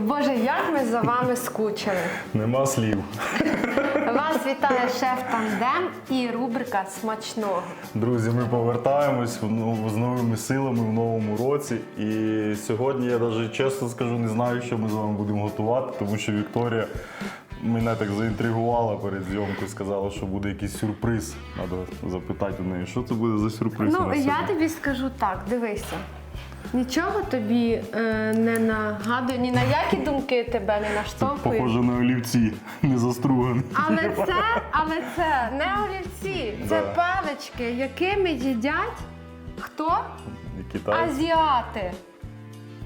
Боже, як ми за вами скучили. Нема слів. Вас вітає шеф Тандем і рубрика смачного. Друзі, ми повертаємось в з новими силами в новому році. І сьогодні я навіть чесно скажу, не знаю, що ми з вами будемо готувати, тому що Вікторія мене так заінтригувала перед зйомкою, сказала, що буде якийсь сюрприз. Треба запитати у неї, що це буде за сюрприз. Ну, я тобі скажу так, дивися. Нічого тобі е, не нагадує, ні на які думки тебе не наштовхує. Похоже на олівці, не застругані. Але це, але це не олівці, це Да. палички, якими їдять хто? Китай. Азіати.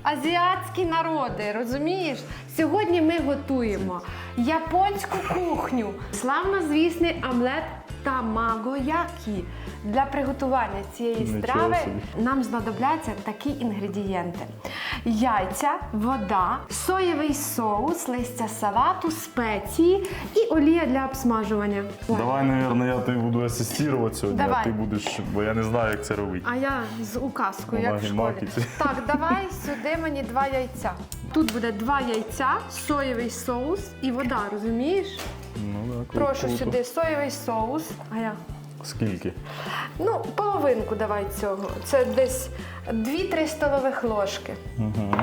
Азіатські народи, розумієш? Сьогодні ми готуємо японську кухню, славнозвісний омлет тамагоякі. Для приготування цієї Нічого страви собі. нам знадобляться такі інгредієнти: яйця, вода, соєвий соус, листя салату, спеції і олія для обсмажування. Давай, мабуть, я тобі буду асистувати сьогодні, Давай. а ти будеш, бо я не знаю, як це робити. А я з указкою, як в школі. Так, давай сюди мені два яйця. Тут буде два яйця, соєвий соус і вода, розумієш? Ну, да, круто, Прошу круто. сюди соєвий соус. А я. Скільки? Ну, половинку давай цього. Це десь 2-3 столових ложки. Угу.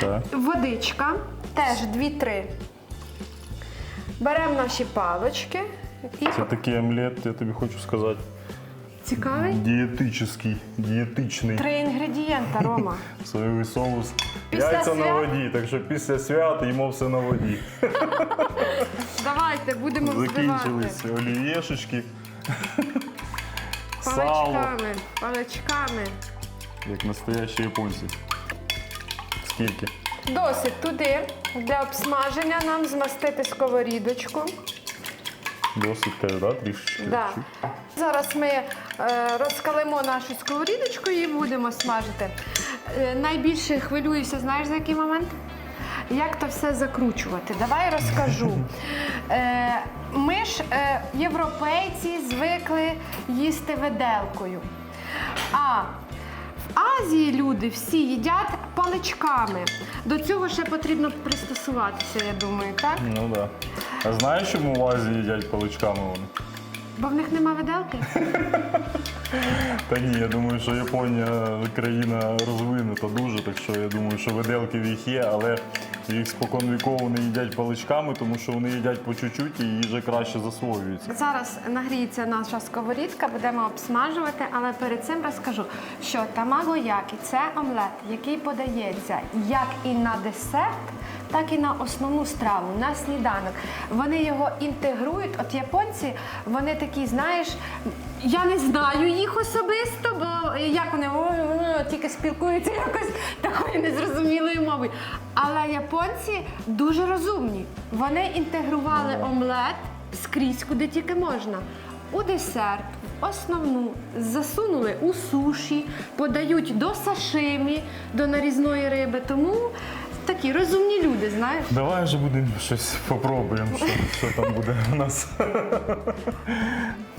Так. Водичка теж 2-3. Беремо наші палочки. І Це такий омлет, я тобі хочу сказати. цікавий. Дієтичний, дієтичний. Три інгредієнта, Рома. Соєвий соус. Після Яйця на воді, так що після свят їмо все на воді. Давайте будемо взбивати. Закінчились олієшечки. Сало, Паличками, паличками. як настоящі японці. Скільки? Досить туди для обсмаження нам змастити сковорідочку. Досить теж, да? Трішечки. Да. Чуть. Зараз ми е, розкалимо нашу сковорідочку і будемо смажити. Е, найбільше хвилююся, знаєш за який момент? Як то все закручувати? Давай розкажу. Е, ми ж, е, європейці, звикли їсти виделкою. А в Азії люди всі їдять паличками. До цього ще потрібно пристосуватися, я думаю, так? Ну так. Да. А знаєш, чому в Азії їдять паличками вони? Бо в них нема виделки. Та ні, я думаю, що Японія країна розвинута дуже, так що я думаю, що виделки в їх є, але їх спокон віков вони їдять паличками, тому що вони їдять по чуть-чуть і їжа краще засвоюється. Зараз нагріється наша сковорідка, будемо обсмажувати, але перед цим розкажу, що тамаго які це омлет, який подається як і на десерт, так і на основну страву, на сніданок. Вони його інтегрують. От японці, вони такі, знаєш, я не знаю їх особисто, бо як вони тільки спілкуються якось такою незрозумілою мовою. Але японці дуже розумні. Вони інтегрували омлет скрізь, куди тільки можна. У десерт, основну засунули у суші, подають до сашимі, до нарізної риби. Тому такі розумні люди, знаєш. Давай вже будемо щось попробуємо, що, що там буде у нас.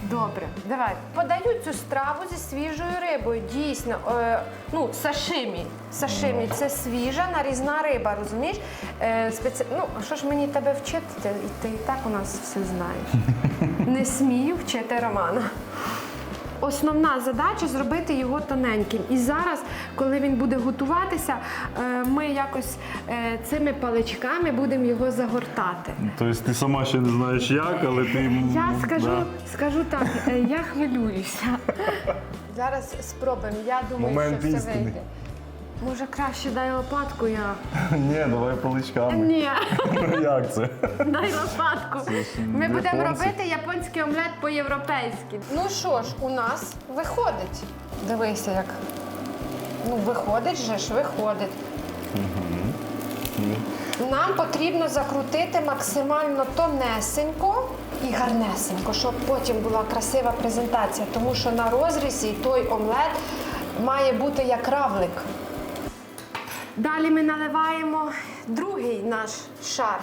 Добре, давай. Подають цю страву зі свіжою рибою. Дійсно, е, ну, сашимі. Сашимі це свіжа нарізна риба, розумієш? Е, спеці... Ну, що ж мені тебе вчити? Ти, ти і так у нас все знаєш. Не смію вчити Романа. Основна задача зробити його тоненьким. І зараз, коли він буде готуватися, е, ми якось е, цими паличками будемо його загортати. Тобто ти сама ще не знаєш як, але ти. Я скажу, да. скажу так, е, я хвилююся. Зараз спробуємо. Я думаю, Момент що все істини. вийде. Може, краще дай лопатку я. Ні, давай паличками. Ні, Ну як це? дай лопатку. ж Ми будемо японці. робити японський омлет по-європейськи. Ну що ж, у нас виходить. Дивися, як. Ну, виходить же ж, виходить. Нам потрібно закрутити максимально тонесенько і гарнесенько, щоб потім була красива презентація, тому що на розрізі той омлет має бути як равлик. Далі ми наливаємо другий наш шар.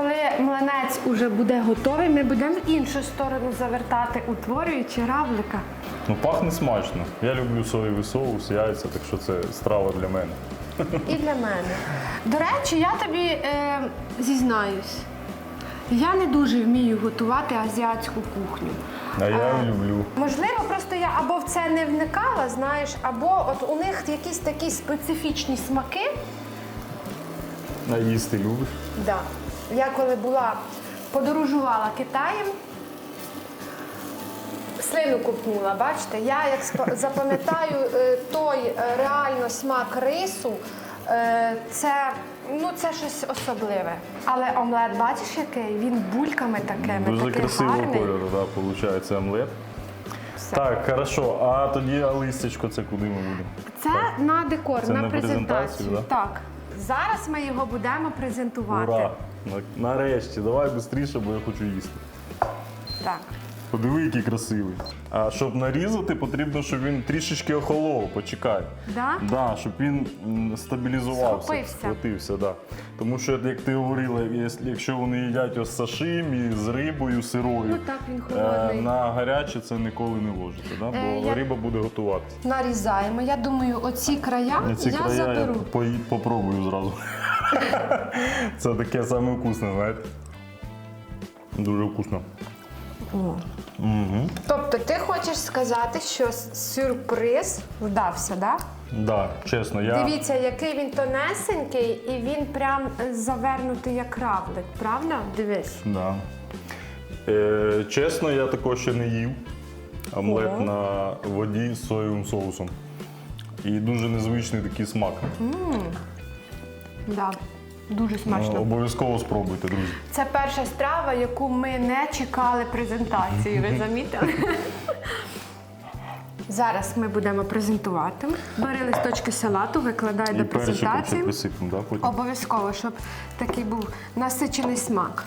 коли млинець уже буде готовий, ми будемо в іншу сторону завертати, утворюючи равлика. Ну, пахне смачно. Я люблю соєвий соус, яйця, так що це страва для мене. І для мене. До речі, я тобі е, зізнаюсь, я не дуже вмію готувати азіатську кухню. А я Е, люблю. Можливо, просто я або в це не вникала, знаєш, або от у них якісь такі специфічні смаки. А їсти любиш? Да. Я коли була, подорожувала Китаєм, слину купнула, бачите, я як спа- запам'ятаю е, той е, реально смак рису, це, ну, це щось особливе. Але омлет, бачиш, який? Він бульками такими, Дуже такий красивого гарний. кольору, да, виходить омлет. Все. Так, хорошо. А тоді а листячко це куди ми будемо? Це на декор, Це на, на презентацію, презентацію. да? Так. Зараз ми його будемо презентувати. Ура! Нарешті, давай швидше, бо я хочу їсти. Так. Подиви, який красивий. А щоб нарізати, потрібно, щоб він трішечки охолов, почекай. Да? Да, щоб він м, стабілізувався, Схопився. схватився, да. Тому що, як ти говорила, єс- якщо вони їдять ось сашимі з рибою сирою, Ну так, він е, холодний. на гаряче це ніколи не ложите, да? бо Е, я- риба буде готуватися. Нарізаємо. Я думаю, оці края На ці я края я заберу. пої- попробую зразу. це таке саме вкусне, знаєте. Дуже вкусно. Угу. Тобто ти хочеш сказати, що сюрприз вдався, да? Да, чесно, я. Дивіться, який він тонесенький, і він прям завернутий як равлик, правда? Дивись. Да. Е, чесно, я такого ще не їв. Омлет Ого. на воді з соєвим соусом. І дуже незвичний такий смак. Да. Дуже смачно. Ну, обов'язково спробуйте, друзі. Це перша страва, яку ми не чекали презентації. Ви замітили? Зараз ми будемо презентувати. Бери листочки салату, викладай до І презентації. присипемо, да, потім? Обов'язково, щоб такий був насичений смак.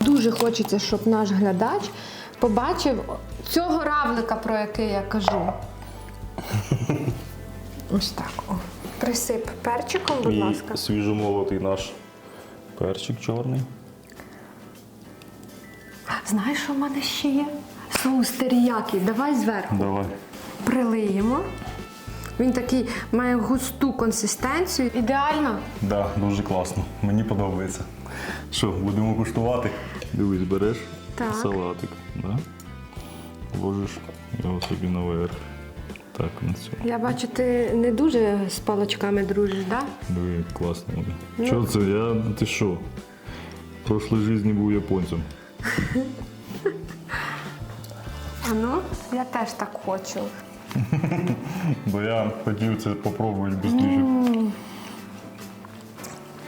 Дуже хочеться, щоб наш глядач побачив цього равлика, про який я кажу. Ось так. О. Присип перчиком, будь І ласка. свіжомолотий наш перчик чорний. Знаєш, що в мене ще є? Соус теріякі. Давай зверху. Давай. Прилиємо. Він такий має густу консистенцію. Ідеально. Да, дуже класно. Мені подобається. Що, будемо куштувати? Дивись, береш Так. салатик, да? ложиш його собі наверх. Так, на цю. Я бачу, ти не дуже з палочками дружиш, так? Да? Диви, класно буде. Що це? Я. Ти що? В прошлій житті був японцем. А ну, я теж так хочу. Бо я хотів це попробувати швидше.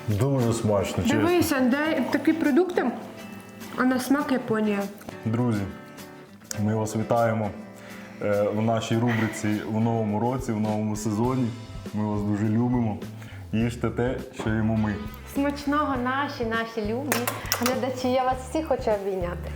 Дуже смачно, чесно. Дивися, де такі продукти, а на смак Японія. Друзі, ми вас вітаємо в нашій рубриці в новому році, в новому сезоні. Ми вас дуже любимо. Їжте те, що йому ми. Смачного наші, наші любі глядачі. Я вас всіх хочу обійняти.